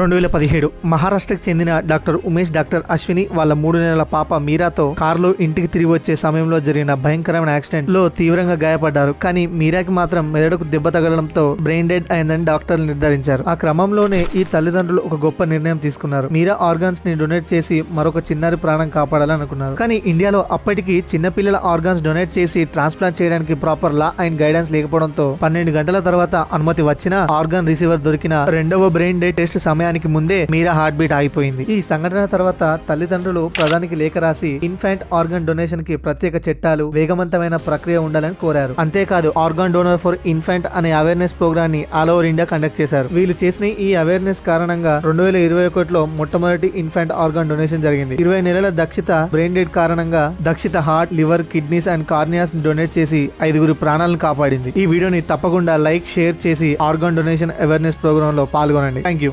రెండు వేల పదిహేడు మహారాష్ట్రకు చెందిన డాక్టర్ ఉమేష్ డాక్టర్ అశ్విని వాళ్ళ మూడు నెలల పాప మీరాతో కారులో ఇంటికి తిరిగి వచ్చే సమయంలో జరిగిన భయంకరమైన యాక్సిడెంట్లో తీవ్రంగా గాయపడ్డారు. కానీ మీరాకి మాత్రం మెదడుకు దెబ్బ తగలడంతో బ్రెయిన్ డెడ్ అయిందని డాక్టర్లు నిర్ధారించారు. ఆ క్రమంలోనే ఈ తల్లిదండ్రులు ఒక గొప్ప నిర్ణయం తీసుకున్నారు. మీరా ఆర్గాన్స్ని డొనేట్ చేసి మరొక చిన్నారి ప్రాణం కాపాడాలని అనుకున్నారు. కానీ ఇండియాలో అప్పటికి చిన్నపిల్లల ఆర్గాన్స్ డొనేట్ చేసి ట్రాన్స్ప్లాంట్ చేయడానికి ప్రాపర్ లా అండ్ గైడెన్స్ లేకపోవడంతో పన్నెండు గంటల తర్వాత అనుమతి వచ్చిన ఆర్గాన్ రిసీవర్ దొరికిన రెండవ బ్రెయిన్ డెడ్ టెస్ట్ సమయానికి ముందే మీరా హార్ట్ బీట్ ఆగిపోయింది. ఈ సంఘటన తర్వాత తల్లిదండ్రులు ప్రధానికి లేఖ రాసి ఇన్ఫాంట్ ఆర్గాన్ డొనేషన్కి ప్రత్యేక చట్టాలు వేగవంతమైన ప్రక్రియ ఉండాలని కోరారు. అంతేకాదు ఆర్గాన్ డోనర్ ఫర్ ఇన్ఫాంట్ అనే అవేర్నెస్ ప్రోగ్రామ్ని ఆల్ ఓవర్ ఇండియా కండక్ట్ చేశారు. వీళ్ళు చేసిన ఈ అవేర్నెస్ కారణంగా రెండు వేల ఇరవై ఒకటిలో మొట్టమొదటి ఇన్ఫాంట్ ఆర్గాన్ డొనేషన్ జరిగింది. ఇరవై నెలల దక్షిత బ్రెయిన్ డెడ్ కారణంగా Dakshita heart liver kidneys and corneas donate చేసి ఐదుగురు ప్రాణాలను కాపాడింది. ఈ వీడియోని తప్పకుండా లైక్ షేర్ చేసి ఆర్గాన్ డొనేషన్ అవేర్నెస్ ప్రోగ్రామ్లో పాల్గొనండి. Thank you